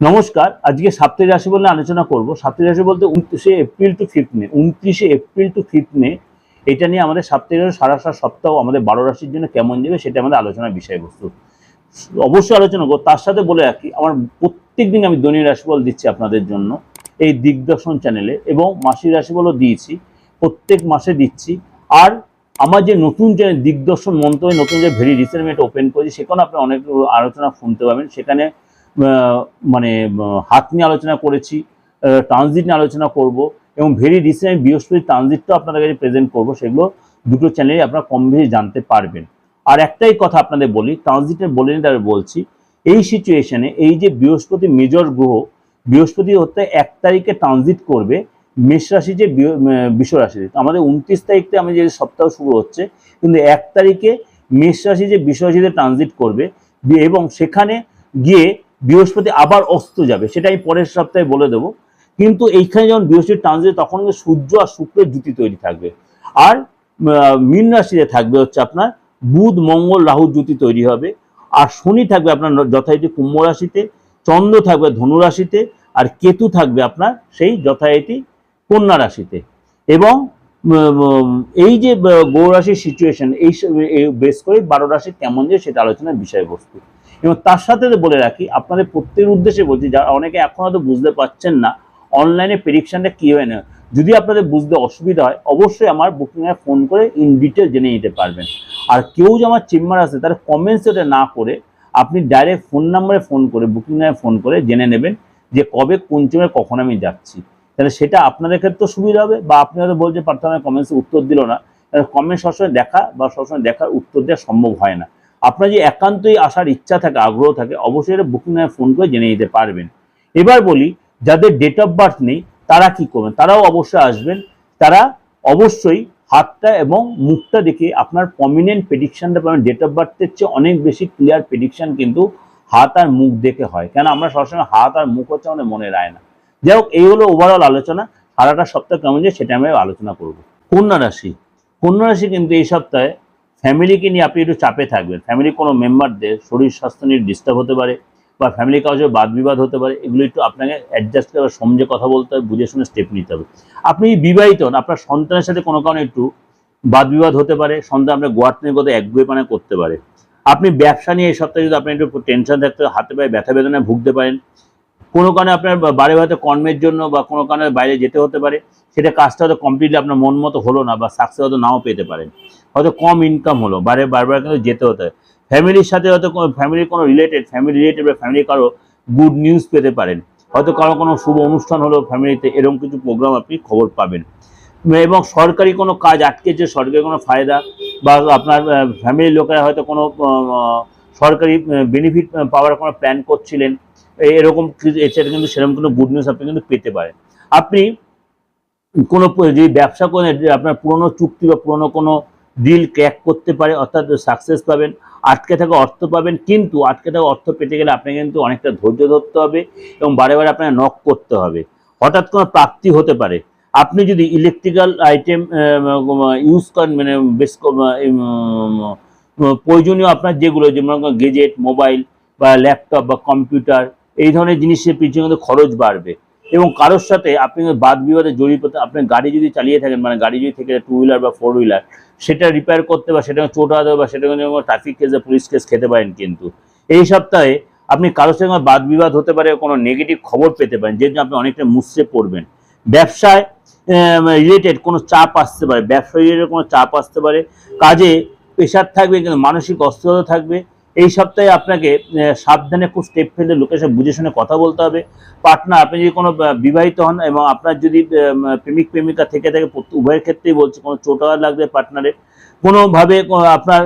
নমস্কার, আজকে সাপ্তাহিক রাশি বলে আলোচনা করব। সাপ্তাহিক রাশি বলতে উনত্রিশে এপ্রিল টু ফিফথ মে। উনত্রিশে এপ্রিল টু ফিফথ মে, এটা নিয়ে আমাদের সাপ্তাহিক রাশি সারা সারা সপ্তাহ আমাদের বারো রাশির জন্য কেমন যাবে সেটা আমাদের আলোচনার বিষয়বস্তু। অবশ্যই আলোচনা করব। তার সাথে বলে রাখি, আমার প্রত্যেক দিন আমি দৈনিক রাশিফল দিচ্ছি আপনাদের জন্য এই দিগদর্শন চ্যানেলে এবং মাসিক রাশিফলও দিয়েছি, প্রত্যেক মাসে দিচ্ছি। আর আমার যে নতুন যে দিগদর্শন মন্ত্রণে নতুন যে ভেরি রিসেন্ট ওপেন করেছি সেখানে আপনি অনেক আলোচনা শুনতে পাবেন। সেখানে মানে হাত নিয়ে আলোচনা করেছি ট্রানজিট নিয়ে আলোচনা করব এবং ভেরি রিসেন্ট বৃহস্পতি ট্রানজিটটাও আপনাদের কাছে প্রেজেন্ট করব সেগুলো দুটো চ্যানেলে আপনারা কম বেশি জানতে পারবেন। আর একটাই কথা আপনাদের বলি ট্রানজিটের বলে নিতে আমি বলছি এই সিচুয়েশনে এই যে বৃহস্পতি মেজর গ্রহ বৃহস্পতি হতে এক তারিখে ট্রানজিট করবে মেষ রাশি যে বৃহ- আহ, বৃষ রাশি আমাদের উনত্রিশ তারিখ থেকে আমি যে সপ্তাহ শুরু হচ্ছে কিন্তু এক তারিখে মেষ রাশি যে বৃষ রাশিতে ট্রানজিট করবে এবং সেখানে গিয়ে বৃহস্পতি আবার অস্ত যাবে সেটা আমি পরের সপ্তাহে বলে দেবো। কিন্তু এইখানে যখন বৃহস্পতি ট্রানজিট তখন সূর্য আর শুক্রের জুতি তৈরি থাকবে। আর মীন রাশিতে থাকবে হচ্ছে আপনার বুধ, মঙ্গল, রাহু জুতি তৈরি হবে। আর শনি থাকবে আপনার যথারীতি কুম্ভ রাশিতে, চন্দ্র থাকবে ধনু রাশিতে, আর কেতু থাকবে আপনার সেই যথারীতি কন্যা রাশিতে। এবং এই যে আহ, গৌর রাশির সিচুয়েশন এই বেস করে বারো রাশি কেমন যে সেটা আলোচনার বিষয়বস্তু। এবং তার সাথে বলে রাখি আপনাদের প্রত্যেকের উদ্দেশ্যে বলছি যারা অনেকে এখন হয়তো বুঝতে পারছেন না অনলাইনে প্রেডিকশনটা কী হয় না যদি আপনাদের বুঝতে অসুবিধা হয় অবশ্যই আমার বুকিংয়ে ফোন করে ইন ডিটেল জেনে নিতে পারবেন। আর কেউ যে আমার চেম্বার আছে তার কমেন্টস না করে আপনি ডাইরেক্ট ফোন নাম্বারে ফোন করে বুকিং ফোন করে জেনে নেবেন যে কবে কোন চেম্বারে কখন আমি যাচ্ছি। তাহলে সেটা আপনাদের ক্ষেত্রে সুবিধা হবে বা আপনি হয়তো বলছে প্রার্থনা কমেন্টসে উত্তর দিল না। কমেন্ট সবসময় দেখা বা সবসময় দেখার উত্তর দেওয়া সম্ভব হয় না। আপনার যে একান্তই আসার ইচ্ছা থাকে, আগ্রহ থাকে, অবশ্যই এটা বুকিং ফোন করে জেনে নিতে পারবেন। এবার বলি, যাদের ডেট অফ বার্থ নেই, তারা কি করবেন? তারাও অবশ্যই আসবেন। তারা অবশ্যই হাতটা এবং মুখটা দেখে আপনার প্রমিনেন্ট প্রেডিকশনটা পাবেন। ডেট অফ বার্থের চেয়ে অনেক বেশি ক্লিয়ার প্রেডিকশন কিন্তু হাত আর মুখ দেখে হয়। কেন? আমরা সবসময় হাত আর মুখ হচ্ছে মনে রায় না যাই হোক, এই হলো ওভারঅল আলোচনা। সারাটা সপ্তাহ কেমন যায় সেটা আমি আলোচনা করব। কন্যা রাশি। কন্যা রাশি কিন্তু এই সপ্তাহে ফ্যামিলিকে নিয়ে আপনি একটু চাপে থাকবেন। ফ্যামিলির কোনো মেম্বারদের শরীর স্বাস্থ্য নিয়ে ডিস্টার্ব হতে পারে বা ফ্যামিলি কাউকে বাদ বিবাদ হতে পারে, এগুলো একটু আপনাকে অ্যাডজাস্ট করে সমঝে কথা বলতে হবে বুঝে শুনে স্টেপ নিতে হবে। আপনি বিবাহিত হন আপনার সন্তানের সাথে কোনো কারণে একটু বাদ বিবাদ হতে পারে, সন্তান আপনার গোয়ার্থনের কথা একগুয়ে করতে পারে। আপনি ব্যবসা নিয়ে এই সপ্তাহে যদি আপনি একটু টেনশন থাকতে হাতে পায়ে ব্যথা বেদনায় ভুগতে পারেন কোনো কারণে আপনার বাড়ি হয়তো কর্মের জন্য বা কোনো কারণে বাইরে যেতে হতে পারে, সেটা কাজটা হয়তো কমপ্লিটলি আপনার মন মতো হলো না বা সাকসেস হয়তো নাও পেতে পারেন। হয়তো কম ইনকাম হলো বাইরে বারবার কিন্তু যেতে হতে ফ্যামিলির সাথে হয়তো ফ্যামিলির কোনো রিলেটেড ফ্যামিলি রিলেটেড বা ফ্যামিলি কারও গুড নিউজ পেতে পারেন। হয়তো কারও কোনো শুভ অনুষ্ঠান হলো ফ্যামিলিতে এরকম কিছু প্রোগ্রাম আপনি খবর পাবেন। এবং সরকারি কোনো কাজ আটকেছে সরকারি কোনো ফায়দা বা আপনার ফ্যামিলির লোকেরা হয়তো কোনো সরকারি বেনিফিট পাওয়ার কোনো প্ল্যান করছিলেন এরকম এছাড়া কিন্তু সেরকম কোনো গুড নিউজ আপনি কিন্তু পেতে পারেন। আপনি কোনো যদি ব্যবসা করেন আপনার পুরনো চুক্তি বা পুরনো কোনো ডিল ক্র্যাক করতে পারে, অর্থাৎ সাকসেস পাবেন, আটকে থাকা অর্থ পাবেন, কিন্তু আটকে থাকা অর্থ পেতে গেলে আপনাকে কিন্তু অনেকটা ধৈর্য ধরতে হবে এবং বারে বারে আপনাকে নক করতে হবে। হঠাৎ কোনো প্রাপ্তি হতে পারে। আপনি যদি ইলেকট্রিক্যাল আইটেম ইউজ করেন মানে বেশ প্রয়োজনীয় আপনার যেগুলো, যেমন গেজেট, মোবাইল বা ল্যাপটপ বা কম্পিউটার এই ধরনের জিনিসের পিছনে কিন্তু খরচ বাড়বে। এবং কারোর সাথে আপনি বাদ বিবাদে জড়িয়ে পড়তে আপনি গাড়ি যদি চালিয়ে থাকেন মানে গাড়ি যদি থেকে টু হুইলার বা ফোর হুইলার সেটা রিপেয়ার করতে বা সেটা চোট হতে বা সেটা ট্রাফিক কেস বা পুলিশ কেস খেতে পারেন কিন্তু। এই সপ্তাহে আপনি কারোর সঙ্গে বাদ বিবাদ হতে পারে, কোনো নেগেটিভ খবর পেতে পারেন, যে আপনি অনেকটা মুসড়ে পড়বেন। ব্যবসায় রিলেটেড কোনো চাপ আসতে পারে ব্যবসা রিলেটেড কোনো চাপ আসতে পারে। কাজে প্রেশার থাকবে, কিন্তু মানসিক অস্থিরতা থাকবে। এই সপ্তাহে আপনাকে সাবধানে খুব স্টেপ ফেলে লোকের সাথে বুঝে শুনে কথা বলতে হবে। পার্টনার, আপনি যদি কোনো বিবাহিত হন এবং আপনার যদি প্রেমিক, প্রেমিকা থেকে থাকে উভয়ের ক্ষেত্রেই বলছি, কোনো চোট লাগবে পার্টনারে কোনোভাবে আপনার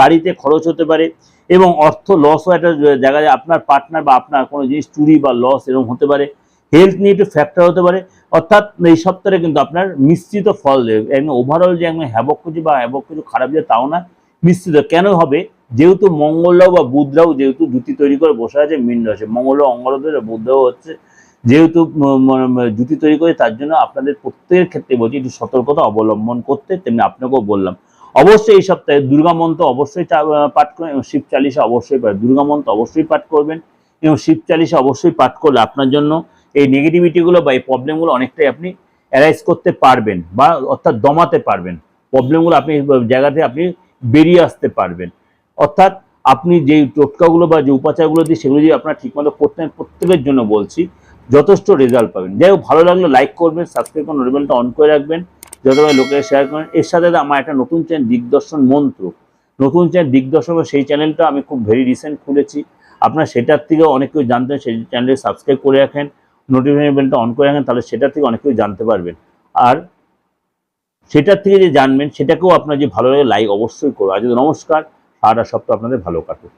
গাড়িতে খরচ হতে পারে এবং অর্থ লস হওয়া একটা জায়গায় আপনার পার্টনার বা আপনার কোনো জিনিস চুরি বা লস এরকম হতে পারে। হেলথ নিয়ে একটু ফ্যাক্টর হতে পারে। অর্থাৎ, এই সপ্তাহে কিন্তু আপনার মিশ্রিত ফল দেবে। ওভারঅল যে একদম হ্যাবক কিছু বা হ্যাবক কিছু খারাপ যে তাও না, মিশ্রিত। কেন হবে? যেহেতু মঙ্গলরাও বা বুধরাও যেহেতু জুতি তৈরি করে বসে আছে, মিন রয়েছে মঙ্গলরাও অঙ্গরদের বুধরাও হচ্ছে যেহেতু ম- ম- জুতি তৈরি করে, তার জন্য আপনাদের প্রত্যেকের ক্ষেত্রে বলছি একটু সতর্কতা অবলম্বন করতে, তেমনি আপনাকেও বললাম। অবশ্যই এই সপ্তাহে দুর্গা মন্ত্র অবশ্যই পাঠ করেন এবং শিব চালিশা অবশ্যই পাঠ, দুর্গা মন্ত্র অবশ্যই পাঠ করবেন এবং শিব চালিশা অবশ্যই পাঠ করলে আপনার জন্য এই নেগেটিভিটিগুলো বা এই প্রবলেমগুলো অনেকটাই আপনি অ্যারাইজ করতে পারবেন বা অর্থাৎ দমাতে পারবেন। প্রবলেমগুলো আপনি জায়গাতে আপনি বেরিয়ে আসতে পারবেন। অর্থাৎ আপনি যেই টোটকাগুলো বা যে উপাচারগুলো দিয়ে সেগুলো যদি আপনারা ঠিকমতো করতেন প্রত্যেকের জন্য বলছি, যথেষ্ট রেজাল্ট পাবেন। যাই হোক, ভালো লাগলে লাইক করবেন সাবস্ক্রাইব করুন নোটিফিকেশনটা অন করে রাখবেন যতভাবে লোকের শেয়ার করেন এর সাথে আমার একটা নতুন চ্যানেল দিগদর্শন মন্ত্র নতুন চ্যানেল দিগদর্শন সেই চ্যানেলটা আমি খুব ভেরি রিসেন্ট খুলেছি। আপনার সেটার থেকেও অনেক কেউ জানতেন সেই চ্যানেলে সাবস্ক্রাইব করে রাখেন নোটিফিকেশন বেলটা অন করে রাখেন, তাহলে সেটার থেকে অনেক কেউ জানতে পারবেন। আর সেটার থেকে যে জানবেন, সেটাকেও আপনার যে ভালো লাগে লাইক অবশ্যই করো আজ নমস্কার সারাটা সপ্তাহ আপনাদের ভালো কাটুক।